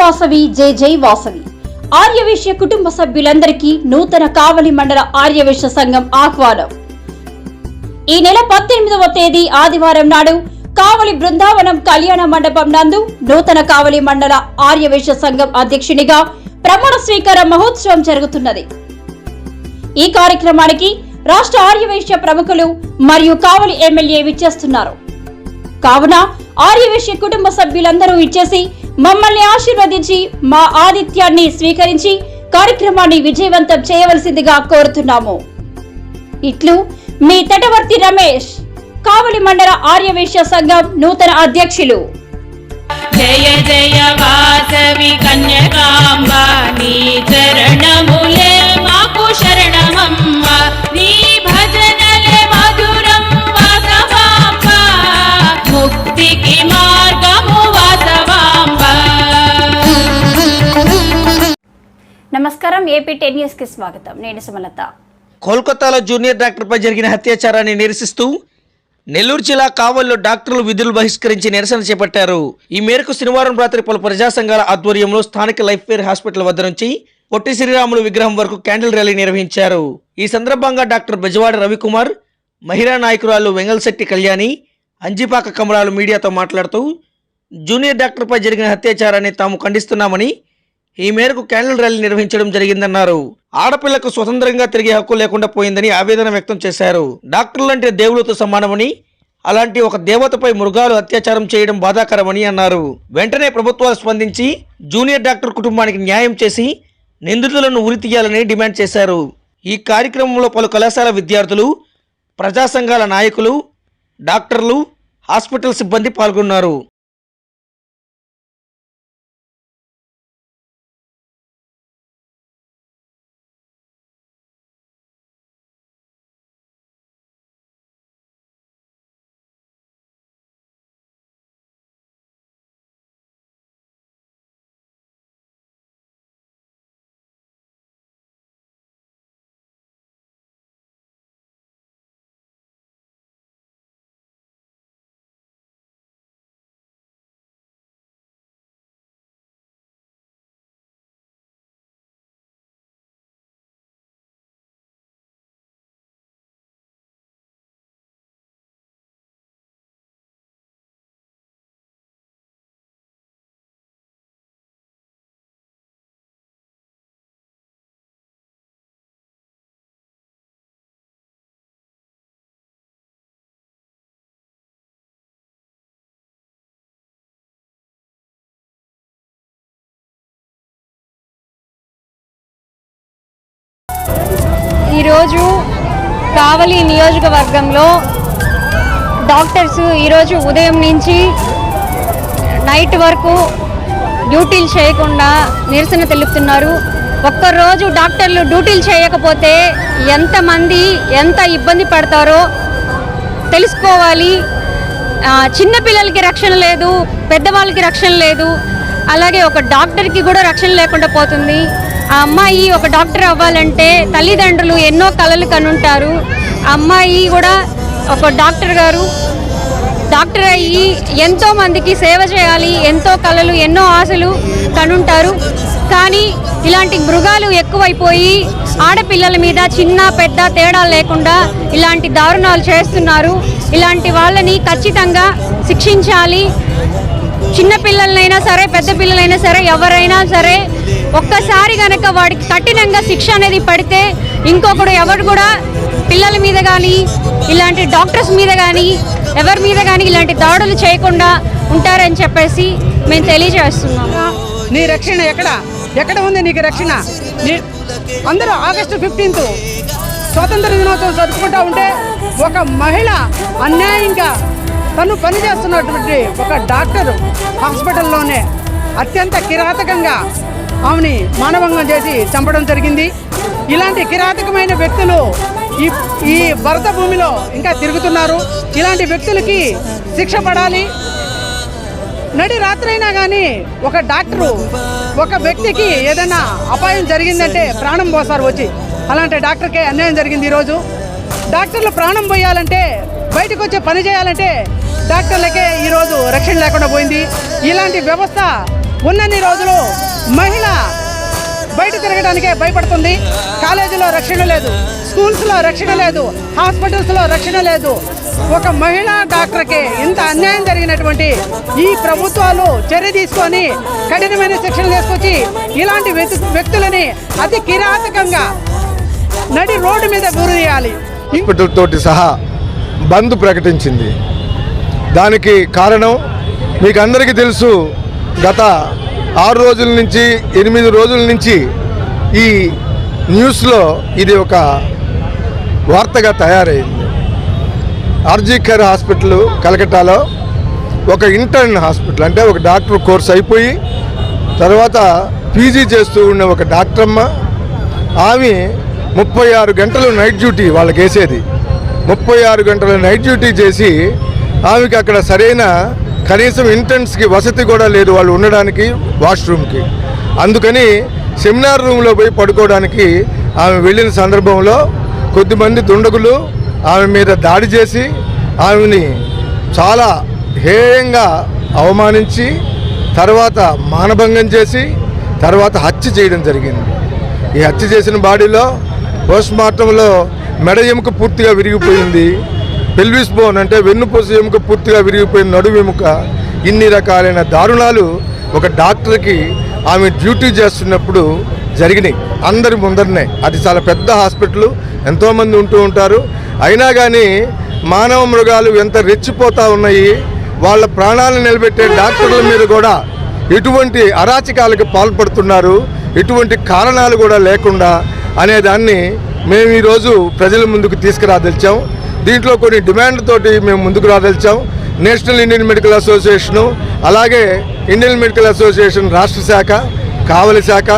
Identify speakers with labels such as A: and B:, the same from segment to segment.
A: వాసవి జై జై వాసవి. ఆర్యవేశ్య కుటుంబ సభ్యులందరికీ నూతన కావలి మండల ఆర్యవేశ్య సంఘం ఆహ్వానం. ఈ నెల పద్దెనిమిదవ తేదీ ఆదివారం నాడు కావలి బృందావనం కళ్యాణ మండపం నందు నూతన కావలి మండల ఆర్యవేశ్య సంఘం అధ్యక్షునిగా ప్రమాణ స్వీకార మహోత్సవం జరుగుతున్నది. ఈ కార్యక్రమానికి రాష్ట్ర ఆర్యవేశ్య ప్రముఖులు మరియు కావలి ఎమ్మెల్యే విచ్చేస్తున్నారు. కావున ఆర్యవేశ్య కుటుంబ సభ్యులందరూ ఇచ్చేసి మమ్మల్ని ఆశీర్వదించి మా ఆతిథ్యాన్ని స్వీకరించి కార్యక్రమాన్ని విజయవంతం చేయవలసిందిగా కోరుతున్నాము. ఇట్లు మీ తటవర్తి రమేష్ కావలి మండల ఆర్యవైశ్య సంఘం నూతన అధ్యక్షులు.
B: జయ జయ వాసవి కన్యకామ
A: నమస్కారం ఏపీ టెన్ న్యూస్కి స్వాగతం. నేను సుమలత.
C: కోల్కతాలో జూనియర్ డాక్టర్పై జరిగిన అత్యాచారాన్ని నిరసిస్తూ నెల్లూరు జిల్లా కావల్లో డాక్టర్లు విధులు బహిష్కరించి నిరసన చేపట్టారు. ఈ మేరకు శనివారం రాత్రి పలు ప్రజా సంఘాల ఆధ్వర్యంలో స్థానిక లైఫ్ ఫేర్ హాస్పిటల్ వద్ద నుంచి పొట్టి శ్రీరాములు విగ్రహం వరకు క్యాండిల్ ర్యాలీ నిర్వహించారు. ఈ సందర్భంగా డాక్టర్ బెజవాడ రవికుమార్ మహిళా నాయకురాలు వెంగల్శెట్టి కళ్యాణి అంజిపాక కమలాలు మీడియాతో మాట్లాడుతూ జూనియర్ డాక్టర్పై జరిగిన అత్యాచారాన్ని తాము ఖండిస్తున్నామని ఈ మేరకు క్యాండిల్ ర్యాలీ నిర్వహించడం జరిగిందన్నారు. ఆడపిల్లకు స్వతంత్రంగా తిరిగే హక్కు లేకుండా పోయిందని ఆవేదన వ్యక్తం చేశారు. డాక్టర్లంటే దేవులతో సమానమని అలాంటి ఒక దేవతపై మృగాలు అత్యాచారం చేయడం బాధాకరమని అన్నారు. వెంటనే ప్రభుత్వాలు స్పందించి జూనియర్ డాక్టర్ కుటుంబానికి న్యాయం చేసి నిందితులను ఉరి తీయాలని డిమాండ్ చేశారు. ఈ కార్యక్రమంలో పలు కళాశాల విద్యార్థులు ప్రజా సంఘాల నాయకులు డాక్టర్లు హాస్పిటల్ సిబ్బంది పాల్గొన్నారు.
D: ఈరోజు కావలి నియోజకవర్గంలో డాక్టర్స్ ఈరోజు ఉదయం నుంచి నైట్ వరకు డ్యూటీలు చేయకుండా నిరసన తెలుపుతున్నారు. ఒక్కరోజు డాక్టర్లు డ్యూటీలు చేయకపోతే ఎంతమంది ఎంత ఇబ్బంది పడతారో తెలుసుకోవాలి. చిన్నపిల్లలకి రక్షణ లేదు పెద్దవాళ్ళకి రక్షణ లేదు. అలాగే ఒక డాక్టర్కి కూడా రక్షణ లేకుండా పోతుంది. ఆ అమ్మాయి ఒక డాక్టర్ అవ్వాలంటే తల్లిదండ్రులు ఎన్నో కళలు కనుంటారు. అమ్మాయి కూడా ఒక డాక్టర్ గారు. డాక్టర్ అయ్యి ఎంతో మందికి సేవ చేయాలి ఎంతో కళలు ఎన్నో ఆశలు కనుంటారు. కానీ ఇలాంటి మృగాలు ఎక్కువైపోయి ఆడపిల్లల మీద చిన్న పెద్ద తేడా లేకుండా ఇలాంటి దారుణాలు చేస్తున్నారు. ఇలాంటి వాళ్ళని ఖచ్చితంగా శిక్షించాలి. చిన్న పిల్లలైనా సరే పెద్ద పిల్లలైనా సరే ఎవరైనా సరే ఒక్కసారి కనుక వాడికి కఠినంగా శిక్ష అనేది పడితే ఇంకొకడు ఎవరు కూడా పిల్లల మీద కానీ ఇలాంటి డాక్టర్స్ మీద కానీ ఎవరి మీద కానీ ఇలాంటి దాడులు చేయకుండా ఉంటారని చెప్పేసి మేము తెలియజేస్తున్నాము
E: నీ రక్షణ ఎక్కడ? ఎక్కడ ఉంది నీకు రక్షణ? అందరూ ఆగస్టు ఫిఫ్టీన్త్ స్వాతంత్ర దినోత్సవం జరుపుకుంటా ఉంటే ఒక మహిళ అన్యాయంగా తను పనిచేస్తున్నటువంటి ఒక డాక్టర్ హాస్పిటల్లోనే అత్యంత కిరాతకంగా ఆమెని మానవంగం చేసి చంపడం జరిగింది. ఇలాంటి కిరాతకమైన వ్యక్తులు ఈ ఈ భరత భూమిలో ఇంకా తిరుగుతున్నారు. ఇలాంటి వ్యక్తులకి శిక్ష పడాలి. నడి రాత్రైనా కానీ ఒక డాక్టరు ఒక వ్యక్తికి ఏదైనా అపాయం జరిగిందంటే ప్రాణం పోసారు వచ్చి. అలాంటి డాక్టర్కే అన్యాయం జరిగింది ఈరోజు. డాక్టర్లు ప్రాణం పోయాలంటే బయటకు వచ్చి పని చేయాలంటే డాక్టర్లకే ఈరోజు రక్షణ లేకుండా పోయింది. ఇలాంటి వ్యవస్థ ఉన్నన్ని రోజులు మహిళ బయట తిరగడానికే భయపడుతుంది. కాలేజీలో రక్షణ లేదు. స్కూల్స్లో రక్షణ లేదు. హాస్పిటల్స్లో రక్షణ లేదు. ఒక మహిళా డాక్టర్కి ఇంత అన్యాయం జరిగినటువంటి ఈ ప్రభుత్వాలు చర్య తీసుకొని కఠినమైన శిక్షణ తీసుకొచ్చి ఇలాంటి వ్యక్తి- వ్యక్తులని అతి కిరాతకంగా నడి రోడ్డు మీద
F: గురియాలి తోటి సహా బంద్ ప్రకటించింది. దానికి కారణం మీకు అందరికీ తెలుసు గత ఆరు రోజుల నుంచి ఎనిమిది రోజుల నుంచి ఈ న్యూస్లో ఇది ఒక వార్తగా తయారైంది. ఆర్జీకర్ హాస్పిటల్ కలకట్టాలో ఒక ఇంటర్న్ హాస్పిటల్ అంటే ఒక డాక్టర్ కోర్స్ అయిపోయి తర్వాత పీజీ చేస్తూ ఉన్న ఒక డాక్టర్ అమ్మ ఆమె ముప్పై ఆరు గంటలు నైట్ డ్యూటీ వాళ్ళకి వేసేది. ముప్పై ఆరు గంటలు నైట్ డ్యూటీ చేసి ఆమెకి అక్కడ సరైన కనీసం ఇంటర్న్స్కి వసతి కూడా లేదు వాళ్ళు ఉండడానికి వాష్రూమ్కి. అందుకని సెమినార్ రూమ్లో పోయి పడుకోవడానికి ఆమె వెళ్ళిన సందర్భంలో కొద్దిమంది దుండగులు ఆమె మీద దాడి చేసి ఆమెని చాలా హేయంగా అవమానించి తర్వాత మానభంగం చేసి తర్వాత హత్య చేయడం జరిగింది. ఈ హత్య చేసిన బాడీలో పోస్ట్ మార్టంలో మెడ ఎముక పూర్తిగా విరిగిపోయింది. పెల్విస్ బోన్ అంటే వెన్నుపూస ఎముక పూర్తిగా విరిగిపోయిన నడుము ఎముక ఇన్ని రకాలైన దారుణాలు ఒక డాక్టర్కి ఆమె డ్యూటీ చేస్తున్నప్పుడు జరిగినాయి. అందరి ముందరనే. అది చాలా పెద్ద హాస్పిటల్ ఎంతోమంది ఉంటూ ఉంటారు. అయినా కానీ మానవ మృగాలు ఎంత రెచ్చిపోతూ ఉన్నాయి వాళ్ళ ప్రాణాలను నిలబెట్టే డాక్టర్ల మీద కూడా ఎటువంటి అరాచకాలకు పాల్పడుతున్నారు ఎటువంటి కారణాలు కూడా లేకుండా అనేదాన్ని మేము ఈరోజు ప్రజల ముందుకు తీసుకురాదలిచాం. దీంట్లో కొన్ని డిమాండ్ తోటి మేము ముందుకు రాదలిచాం. నేషనల్ ఇండియన్ మెడికల్ అసోసియేషను అలాగే ఇండియన్ మెడికల్ అసోసియేషన్ రాష్ట్ర శాఖ కావలి శాఖ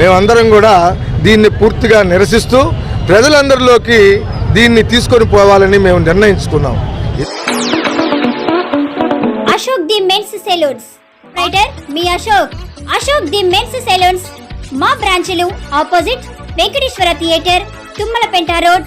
F: మేమందరం కూడా దీన్ని పూర్తిగా నిరసిస్తూ ప్రజలందరిలోకి దీన్ని తీసుకొని పోవాలని మేము నిర్ణయించుకున్నాం.
G: Ashok the men's salons. Writer me Ashok. Ashok the men's salons. మా బ్రాంచ్లు opposite Venkateswara theatre Tummalapenta road.